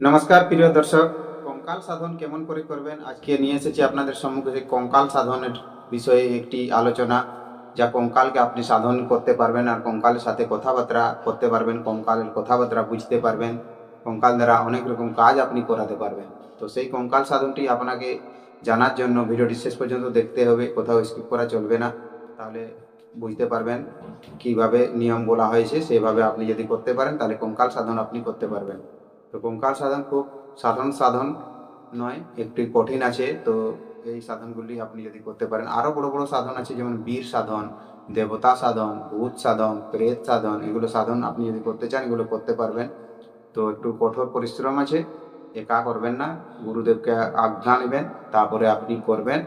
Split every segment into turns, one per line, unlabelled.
নমস্কার, প্রিয় দর্শক। কঙ্কাল সাধন কেমন করে করবেন? আজকে নিয়ে এসেছি আপনাদের সম্মুখে কঙ্কাল সাধনের বিষয়ে একটি আলোচনা, যা কঙ্কালকে আপনি সাধন করতে পারবেন আর কঙ্কালের সাথে কথাবার্তা করতে পারবেন, কঙ্কালের কথাবার্তা বুঝতে পারবেন, কঙ্কাল দ্বারা অনেক রকম কাজ আপনি করাতে পারবেন। তো সেই কঙ্কাল সাধনটি আপনাকে জানার জন্য ভিডিওটি শেষ পর্যন্ত দেখতে হবে, কোথাও স্কিপ করা চলবে না। তাহলে বুঝতে পারবেন কীভাবে নিয়ম বলা হয়েছে, সেভাবে আপনি যদি করতে পারেন, তাহলে কঙ্কাল সাধন আপনি করতে পারবেন। তো কঙ্কাল সাধন খুব সাধারণ সাধন নয়, একটি কঠিন আছে, তো এই সাধনগুলি আপনি যদি করতে পারেন। আরও বড় বড় সাধন আছে, যেমন বীর সাধন, দেবতা সাধন, ভূত সাধন, প্রেত সাধন, এগুলো সাধন আপনি যদি করতে চান, এগুলো করতে পারবেন। তো একটু কঠোর পরিশ্রম আছে, একা করবেন না, গুরুদেবকে আজ্ঞা নেবেন, তারপরে আপনি করবেন।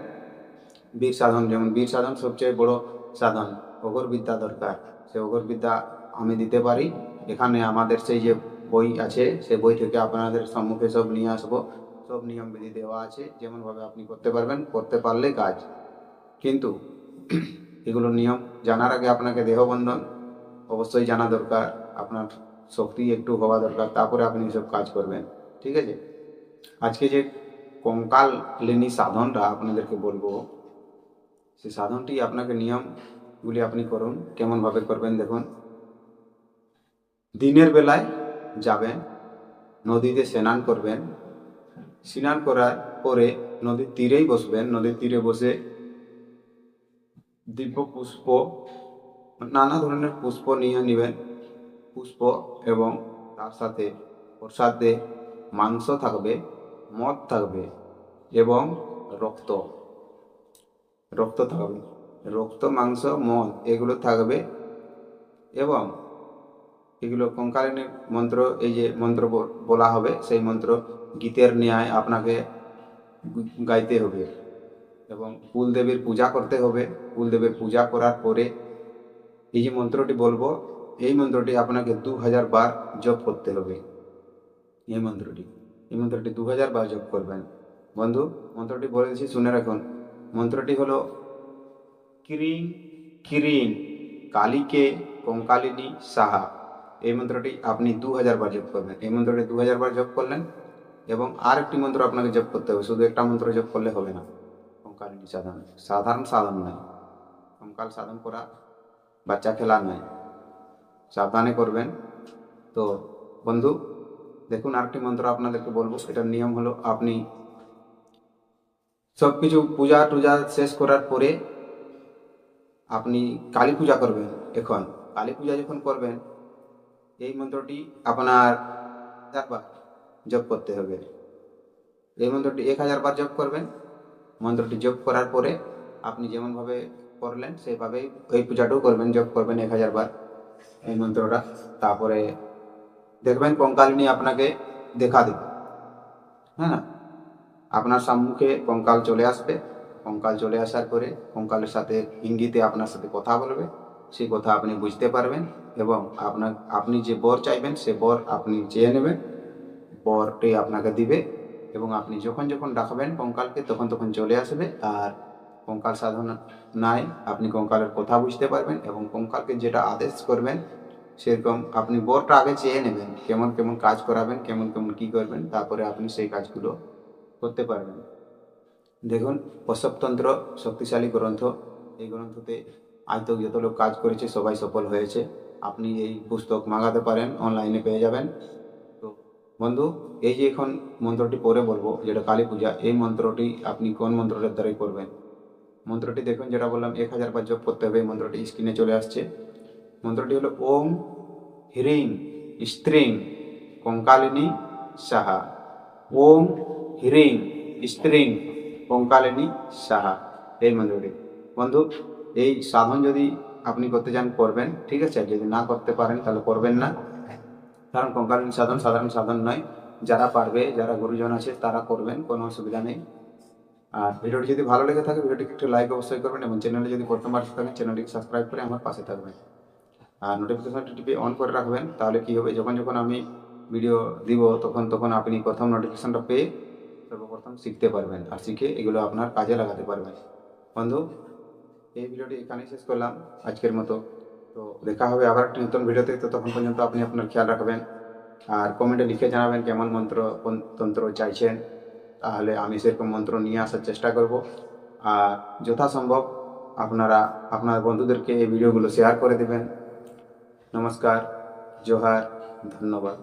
বীর সাধন, যেমন বীর সাধন সবচেয়ে বড় সাধন অগর বিদ্যা দরকার, সে অগর বিদ্যা আমি দিতে পারি। এখানে আমাদের সেই যে বই আছে, সে বই থেকে আপনাদের সম্মুখে সব নিয়ে আসব। সব নিয়ম বিধি দেওয়া আছে, যেমনভাবে আপনি করতে পারবেন, করতে পারলে কাজ। কিন্তু এগুলো নিয়ম জানার আগে আপনাকে দেহবন্ধন অবশ্যই জানা দরকার, আপনার শক্তি একটু হওয়া দরকার, তারপরে আপনি সব কাজ করবেন, ঠিক আছে? আজকে যে কঙ্কাল লেনি সাধনটা আপনাদেরকে বলব সেই সাধনটি আপনাকে নিয়মগুলি আপনি করুন, কেমনভাবে করবেন দেখুন। দিনের বেলায় যাবেন, নদীতে স্নান করবেন। স্নান করার পরে নদীর তীরেই বসবেন। নদীর তীরে বসে দিব্য পুষ্প, নানা ধরনের পুষ্প নিয়ে নেবেন। পুষ্প এবং তার সাথে প্রসাদে মাংস থাকবে, মদ থাকবে এবং রক্ত। রক্ত থাকবে। রক্ত, মাংস, মদ, এগুলো থাকবে এবং এগুলো কঙ্কালিনীর মন্ত্র, এই যে মন্ত্র বলা হবে, সেই মন্ত্র গীতের ন্যায় আপনাকে গাইতে হবে এবং কুলদেবীর পূজা করতে হবে। কুলদেবীর পূজা করার পরে এই যে মন্ত্রটি বলব, এই মন্ত্রটি আপনাকে দু হাজার বার জপ করতে হবে। এই মন্ত্রটি এই মন্ত্রটি দু হাজার বার জপ করবেন। বন্ধু, মন্ত্রটি বলে দিচ্ছি, শুনে রাখুন। মন্ত্রটি হলো কিরিং কিরিং কালীকে কঙ্কালিনী সাহা। এই মন্ত্রটি আপনি দু হাজার বার জপ করবেন। এই মন্ত্রটি দু হাজার বার জপ করলেন এবং আর একটি মন্ত্র আপনাকে জপ করতে হবে। শুধু একটা মন্ত্র জপ করলে হবে না। কঙ্কালিনী সাধন। সাধারণ সাধন নয়। কঙ্কাল সাধন করা বাচ্চা খেলা নয়। সাবধানে করবেন। তো বন্ধু, দেখুন আরেকটি মন্ত্র আপনাদেরকে বলব। এটার নিয়ম হলো আপনি সব কিছু পূজা টুজা শেষ করার পরে আপনি কালী পূজা করবেন। এখন কালী পূজা যখন করবেন এই মন্ত্রটি আপনার একবার জপ করতে হবে। এই মন্ত্রটি এক হাজার বার জপ করবেন। মন্ত্রটি জপ করার পরে আপনি যেমনভাবে করলেন, সেইভাবেই ওই পূজাটাও করবেন, জপ করবেন এক হাজার বার এই মন্ত্রটা। তারপরে দেখবেন কঙ্কালিনী আপনাকে দেখা দেবে। হ্যাঁ আপনার সম্মুখে কঙ্কাল চলে আসবে। কঙ্কাল চলে আসার পরে কঙ্কালের সাথে ইঙ্গিতে আপনার সাথে কথা বলবে। সেই কথা আপনি বুঝতে পারবেন এবং আপনার, আপনি যে বর চাইবেন সে বর আপনি চেয়ে নেবেন। বরটি আপনাকে দিবে এবং আপনি যখন যখন ডাকবেন কঙ্কালকে, তখন তখন চলে আসবে। আর কঙ্কাল সাধনা নাই, আপনি কঙ্কালের কথা বুঝতে পারবেন এবং কঙ্কালকে যেটা আদেশ করবেন, সেরকম আপনি বরটা আগে চেয়ে নেবেন। কেমন কেমন কাজ করাবেন, কেমন কেমন কি করবেন, তারপরে আপনি সেই কাজগুলো করতে পারবেন। দেখুন, প্রসবতন্ত্র শক্তিশালী গ্রন্থ। এই গ্রন্থতে আজ তো যত লোক কাজ করেছে, সবাই সফল হয়েছে। আপনি এই পুস্তক মাগাতে পারেন, অনলাইনে পেয়ে যাবেন। তো বন্ধু, এই যে এখন মন্ত্রটি পরে বলব, যেটা কালী পূজা, এই মন্ত্রটি আপনি কোন মন্ত্রটার দ্বারাই করবেন মন্ত্রটি দেখুন, যেটা বললাম, এক হাজার বার জপ করতে হবে, এই মন্ত্রটি স্ক্রিনে চলে আসছে। মন্ত্রটি হলো, ওম হ্রিং স্ত্রিং কঙ্কালিনী সাহা। ওম হ্রিং স্ত্রিং কঙ্কালিনী সাহা, এই মন্ত্রটি। বন্ধু এই সাধন যদি আপনি করতে চান, করবেন। ঠিক আছে? যদি না করতে পারেন, তাহলে করবেন না। কারণ কঙ্কালিনী সাধন সাধারণ সাধন নয়। যারা পারবে, যারা গুরুজন আছে, তারা করবেন, কোনো অসুবিধা নেই। আর ভিডিওটি যদি ভালো লেগে থাকে, ভিডিওটিকে একটু লাইক অবশ্যই করবেন এবং চ্যানেলে যদি প্রথম আসতে থাকেন চ্যানেলটিকে সাবস্ক্রাইব করে আমার পাশে থাকবেন। আর নোটিফিকেশনটি টিপে অন করে রাখবেন, তাহলে কি হবে? যখন যখন আমি ভিডিও দিব, তখন তখন আপনি প্রথম নোটিফিকেশনটা পেয়ে সর্বপ্রথম শিখতে পারবেন। আর শিখে এগুলো আপনার কাজে লাগাতে পারবেন। বন্ধু এই ভিডিওটি এখানেই শেষ করলাম আজকের মতো। তো দেখা হবে আবার একটি নতুন ভিডিওতে। তো তখন পর্যন্ত আপনি আপনার খেয়াল রাখবেন। আর কমেন্টে লিখে জানাবেন কেমন মন্ত্র তন্ত্র চাইছেন। তাহলে আমি সেরকম মন্ত্র নিয়ে আসার চেষ্টা করব। আর যথাসম্ভব আপনারা, আপনার বন্ধুদেরকে এই ভিডিওগুলো শেয়ার করে দেবেন। নমস্কার, জোহার, ধন্যবাদ।